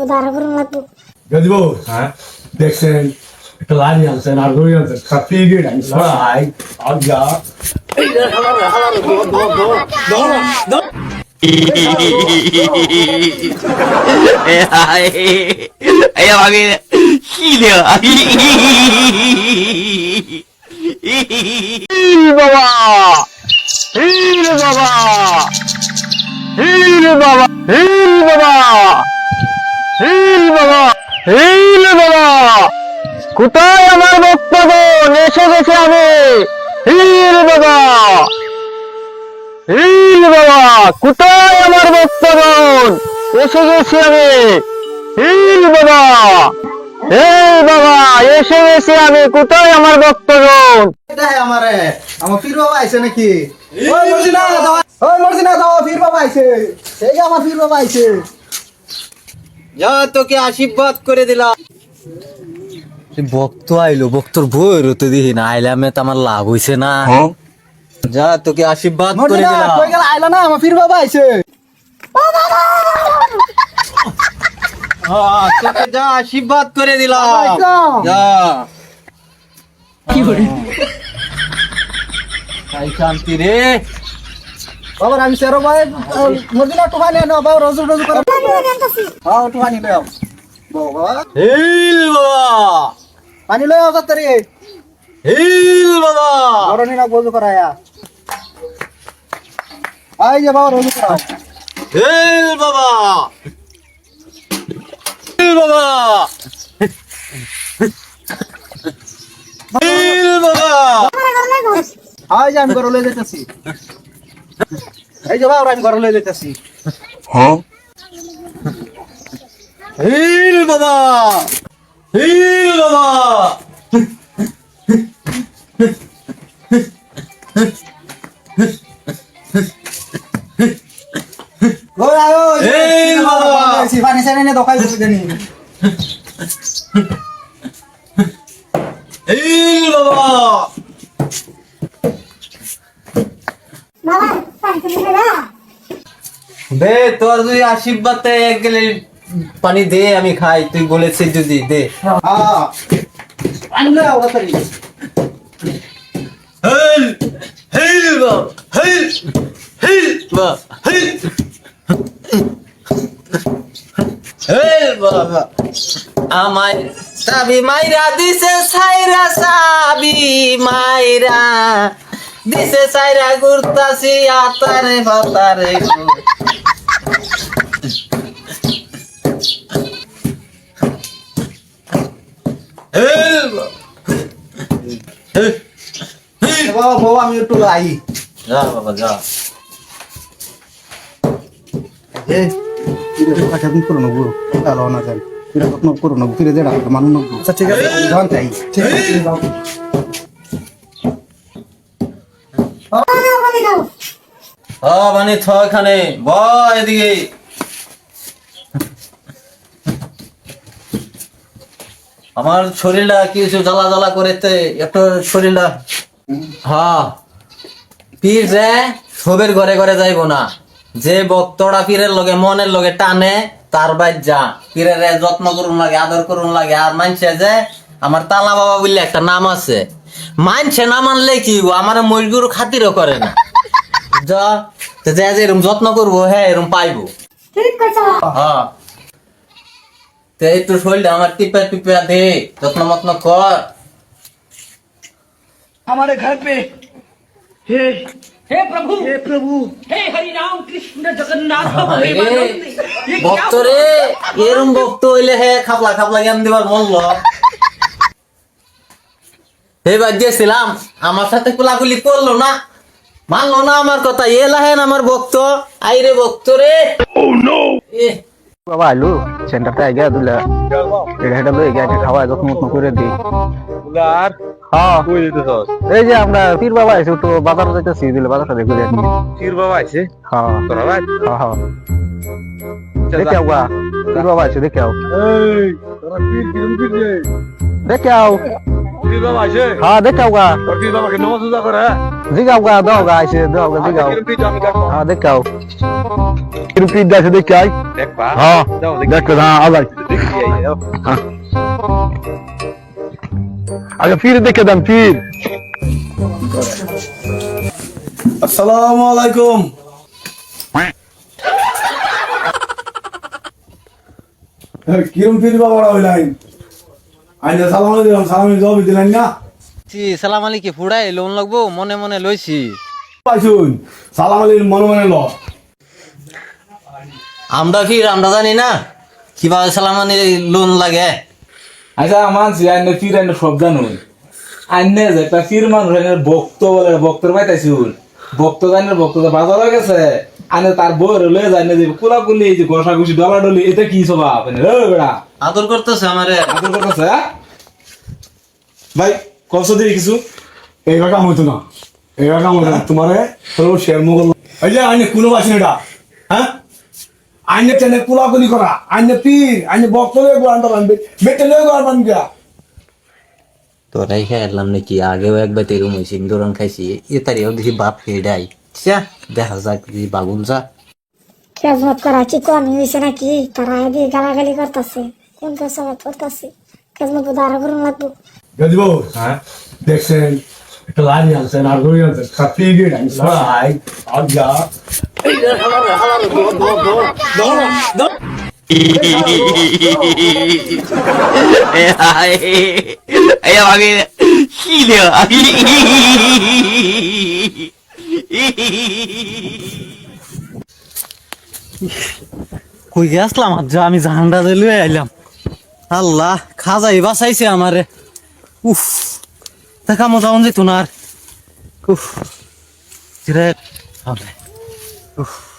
লাগবো দাঁড়া করুন লাগবো। গাজীবাবু বাবা বাবা বাবা। হিল বাবা হিল বাবা। কোথায় আমার বক্তব্য? এসে গেছে আমি। হিল বাবা। হিল বাবা, কোথায় আমার বক্তব্য? এসে গেছি আমি। হিল বাবা। এই বাবা, এসে গেছি আমি। কোথায় আমার বক্তব্য? দেখ আমারে? আমার ফির বাবা আইছে নাকি? ওই মর্জিনা দাও ওই মর্জিনা দাও ফির বাবা আইছে এই যে আমার ফির বাবা আইছে যা তোকে আশীর্বাদ করে দিলাম। ভক্ত আইলো ভক্তর বই তো দিহি না আইলে আমি তো আমার লাভ হইছে না। যা তোকে আশীর্বাদ করে দিলাম। কই গেল? আইলো না আমার ফির বাবা আইছে। হ্যাঁ, তোকে যা আশীর্বাদ করে দিলাম। যা। তাই শান্তি রে। বাবা আমি সেরো ভাই মর্জিনা টুবা নিয়ে নাও বাবা রজু রজু করে হ্যাঁ টুবা নিয়ে বাবা হিল বাবা। পানি তাড়াতাড়ি। হিল বাবা। গরনি না বজু করায়া আই যে বাবা রজু করা। হিল বাবা। হিল বাবা। হিল বাবা। আই যে আমি ঘরে লয়ে যেতেছি। এই যে বাবা আমি ঘরে লয়ে যেতেছি হিল বাবা হিল বাবা। ওই আয়ো এই বাবা। পানি সানি নে দোকাই বসে দেনি হিল বাবা দে তোর যদি আশীর্বাদ এক গেলে পানি দে আমি খাই। তুই বলেছিস যদি দে। আমায় সাবি মাইরা দিছে সাইরা সাবি মাইরা। দিছে সাইরা ঘুরতাছি আতারে ভাতারে হিল বাবা হিল হিল বাবা বাবা আমি একটু আই। যা বাবা যা। করো না কালো না যান ফিরে করো না ফিরে যে ডাক্তার মানুষ আচ্ছা ঠিক আছে। ঠিক আছে। ও মানে থ এখানে। ব এদিকে। আমার শরীরটা কিছু জ্বালা জ্বালা করেতে একটু শরীরটা হ্যাঁ। পীর যে সবের ঘরে ঘরে যাইব না। যে বক্তরা পীরের লগে মনের লগে টানে, তার বাইর যা পীরের যত্ন করুন লাগে, আদর করুন লাগে। আর মানছে যে, আমার তালা বাবা বললে একটা নাম আছে। মানছে না মানলে কি হইবো? আমার মজগুর খাতিরও করে না যা তো যে যে এরম যত্ন করবো হ্যাঁ এরম পাইবো ঠিক করছো হ্যাঁ তো একটু শরীরটা আমার টিপা টিপা দে যত্ন মত্ন কর हमारे घर पे हे हे प्रभु हे प्रभु हे हरि राम कृष्ण जगन्नाथ हे রে, माधव, ये क्या ভক্ত রে এরম ভক্ত হইলে হে খাপলা খাপলা জ্ঞান দিবার মল্ল এবার দিয়েছিলাম আমার সাথে কুলাকুলি করল না। মানলো না আমার কথা এ লাহেন আমার ভক্ত আইরে ভক্ত রে। এ, বাবা আলু সেন্টারটা আগে দিলে এটা হেটা লই গিয়ে খাওয়া যত্ন মত্ন করে দি। আর? হ্যাঁ। কই দিতেছস এই যে আমরা পীর বাবা এসে তো বাজার যাইতেছি দিলে বাজারটা দেখে যাই। পীর বাবা আইছে? হ্যাঁ। তোরা হ্যাঁ হ্যাঁ। দেখে আও পীর বাবা দেখে আও। এই তোরা পীর কিরম পীর রে দেখে আও। পীর বাবা আছে হ্যাঁ দেখাও গা তোর পীর বাবাকে নমাজ উজা করে জিগাও গা দাও গা আইছে দাও গা জিগাও কিরম পীর আমি দেখো হ্যাঁ দেখাও কিরম পিট আছে দেখাই দেখবা হ্যাঁ দেখো হ্যাঁ আলাই দেখি এই যাও। আগে পীর দেখে দেন পীর আসসালামু আলাইকুম কিরম পীর বাবা হইলাই আইনে সালাম দিলাম সালামি জবাব দিলেন না? জি সালাম আলী ফুড়াই লোন লাগবো? মনে মনে লইছি। পাইছুন সালাম আলীর মনে মনে ল। আমরা ফির আমরা জানি না? কীভাবে সালাম আলী লোন লাগে? আচ্ছা মানছি আইনে ফির আইনে সব জানুন আইনে যে একটা ফির মানুষ আইনে ভক্ত বলে ভক্তর পাইতাইছুন ভক্ত জানের ভক্ত বাজার হয়ে গেছে। আইনে তার বউরে লয়ে যায় না যে কুলা কুলি এই যে ঘষা ঘুষি ডলা ডলি এটা কি স্বভাব? এনে রে বেড়া। আদর করতেছে আমারে। আদর করতেছে হ্যাঁ? ভাই কষ্ট দিয়ে কিছু? এইবার কাম হইতো না। এইবার কাম হইতো না। তোমারে তোর শেয়ার মোগল। এই যে আইনে কুলো আছেন এটা হ্যাঁ? আইনে টেনে কুলাকুলি করা আইনে পীর আইনে বক্ত লয়ে গোয়ান আনবে বেটে লয়ে গোয়ান আনবে তোরাই খেলাম নাকি? আগেও একবার তেরুম হয়েছি ইন্দোরন খাইছি এ তারিও দেখি বাপ ফেডাই দেখা যাক যদি বাগুন যা খেজমত করা কি কমই হয়েছে নাকি তারা দিয়ে গালাগালি করতেছে কোন খেজমত করতেছে খেজমত বোধ আরও করুন লাগবো গজবো হ্যাঁ দেখছেন একটা লারি আনছেন আর রুই আনছেন কাপি গিয়ে সবাই আর যা এই কি দেওয়া কই গেছলাম? আজ আমি ঝান্ডা লুয়ে আইলাম। আল্লাহ, খাজাই বাসাইছে আমারে। উফ, দেখা মজা যেত না আর। উফ জিরে উফ।